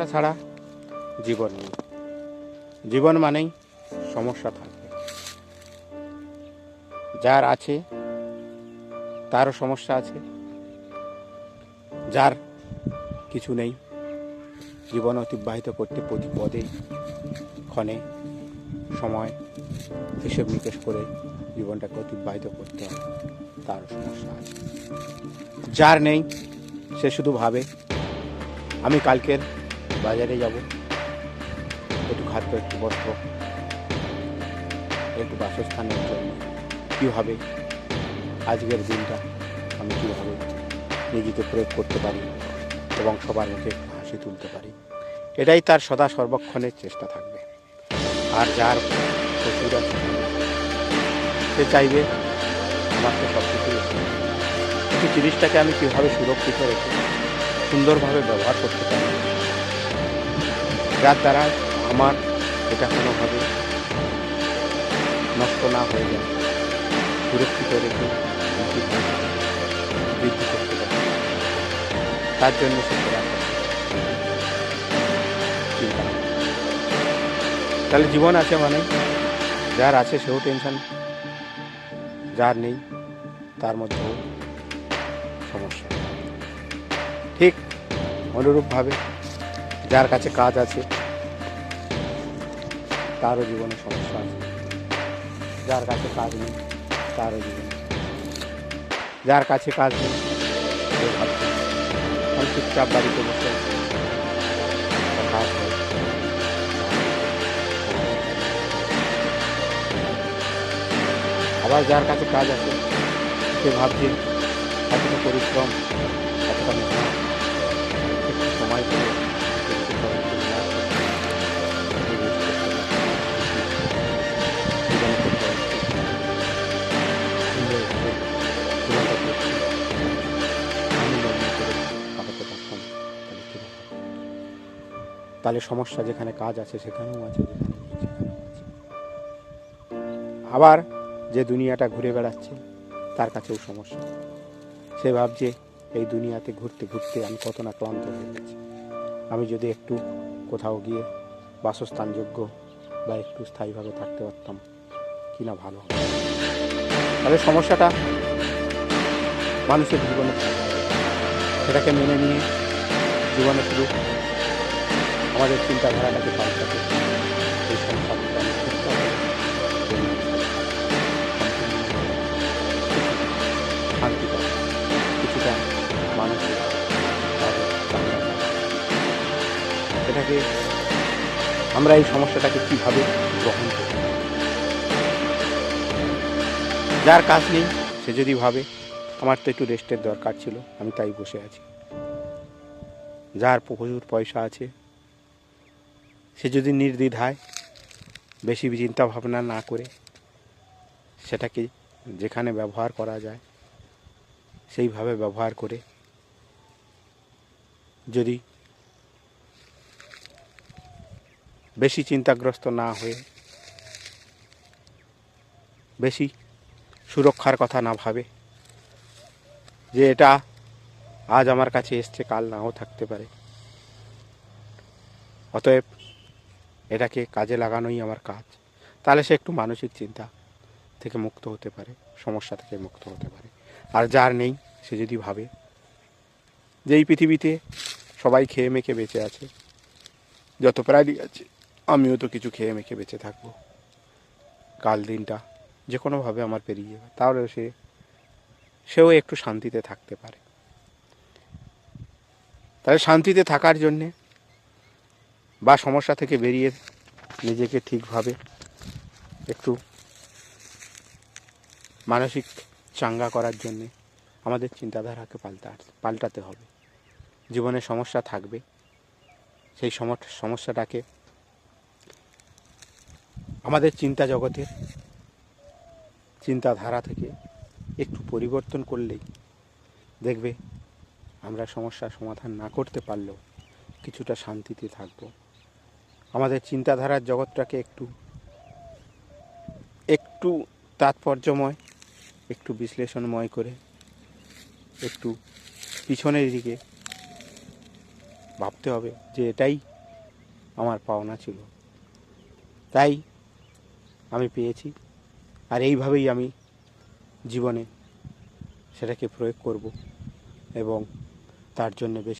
সমস্যা ছাড়া? জীবন নেই। জীবন মানেই সমস্যা থাকবে। যার আছে, তারও সমস্যা আছে। যার কিছু নেই, জীবন অতিবাহিত করতে প্রতি পদে, ক্ষণে, সময়, হিসেব নিকেশ করে জীবনটাকে অতিবাহিত করতে হয়, তারও সমস্যা আছে। যার নেই, সে শুধু ভাবে, আমি কালকের বাজারে যাব। একটু খাদ্য একটু বস্ত্র একটু বাসস্থানের জন্য। কীভাবে আজকের দিনটা আমি কীভাবে নিজেকে প্রয়োগ করতে পারি এবং সবার মুখে হাসি তুলতে পারি? এটাই তার সদা সর্বক্ষণের চেষ্টা থাকবে। আর যার সে চাইবে আমার তো সব কিছুই কিন্তু জিনিসটাকে আমি কীভাবে সুরক্ষিত রেখে সুন্দরভাবে ব্যবহার করতে পারি? যার দ্বারা আমার এটা কোনোভাবে নষ্ট না হয়ে যায়। সুরক্ষিত রেখে বৃদ্ধি করতে পারি। তার জন্য তাহলে জীবন আছে মানে? যার আছে সেও টেনশন যার নেই তার মধ্যেও সমস্যা। ঠিক অনুরূপভাবে যার কাছে কাজ আছে তারও জীবনে সমস্যা আছে। যার কাছে কাজ নেই তারও জীবনে। যার কাছে কাজ নেই চুপচাপ বাড়িতে বসে কাজ। আবার যার কাছে কাজ আছে, সে ভাবছে এতটা পরিশ্রম, এতটা মেহনত। তাহলে সমস্যা যেখানে কাজ আছে, সেখানেও আছে আবার যে দুনিয়াটা ঘুরে বেড়াচ্ছে, তার কাছেও সমস্যা। সে ভাবছে, এই দুনিয়াতে ঘুরতে ঘুরতে আমি কত না ক্লান্ত হয়ে গেছি। আমি যদি একটু কোথাও গিয়ে বাসস্থানযোগ্য বা একটু স্থায়ীভাবে থাকতে পারতাম, কি না ভালো হবে তাহলে সমস্যাটা মানুষের জীবনে সেটাকে মেনে নিয়ে জীবনে শুধু আমাদের চিন্তাধারাটাকে পাল্টাতে এই কিছুটা হবে। সেটাকে আমরা এই সমস্যাটাকে কীভাবে গ্রহণ করি যার কাজ নেই, সে যদি ভাবে, আমার তো একটু রেস্টের দরকার ছিল, আমি তাই বসে আছি। যার প্রচুর পয়সা আছে সে যদি নির্দ্বিধায় বেশি চিন্তা ভাবনা না করে সেটাকে যেখানে ব্যবহার করা যায়, সেইভাবে ব্যবহার করে যদি বেশি চিন্তাগ্রস্ত না হয়ে, বেশি সুরক্ষার কথা না ভাবে যে এটা আজ আমার কাছে এসছে, কাল নাও থাকতে পারে। অতএব এটাকে কাজে লাগানোই আমার কাজ। তাহলে সে একটু মানসিক চিন্তা থেকে মুক্ত হতে পারে, সমস্যা থেকে মুক্ত হতে পারে। আর যার নেই, সে যদি ভাবে যে এই পৃথিবীতে সবাই খেয়ে মেখে বেঁচে আছে, যত প্রাণী আছে, আমিও তো কিছু খেয়ে মেখে বেঁচে থাকব। কাল দিনটা যে কোনোভাবে আমার পেরিয়ে যাবে, তাহলে সে, সেও একটু শান্তিতে থাকতে পারে। তাহলে শান্তিতে থাকার জন্যে বা সমস্যা থেকে বেরিয়ে নিজেকে ঠিকভাবে একটু মানসিক চাঙ্গা করার জন্যে আমাদের চিন্তাধারাকে পাল্টা, পাল্টাতে হবে। জীবনে সমস্যা থাকবে। সেই সমস- সমস্যাটাকে আমাদের চিন্তা জগতের চিন্তাধারা থেকে একটু পরিবর্তন করলেই দেখবে আমরা সমস্যার সমাধান না করতে পারলেও কিছুটা শান্তিতে থাকব। আমাদের চিন্তাধারার জগৎটাকে একটু একটু তাৎপর্যময়, একটু বিশ্লেষণময় করে, একটু পিছনের দিকে ভাবতে হবে যে এটাই আমার পাওনা ছিল। তাই আমি পেয়েছি আর এইভাবেই আমি জীবনে সেটাকে প্রয়োগ করব এবং তার জন্য বেশ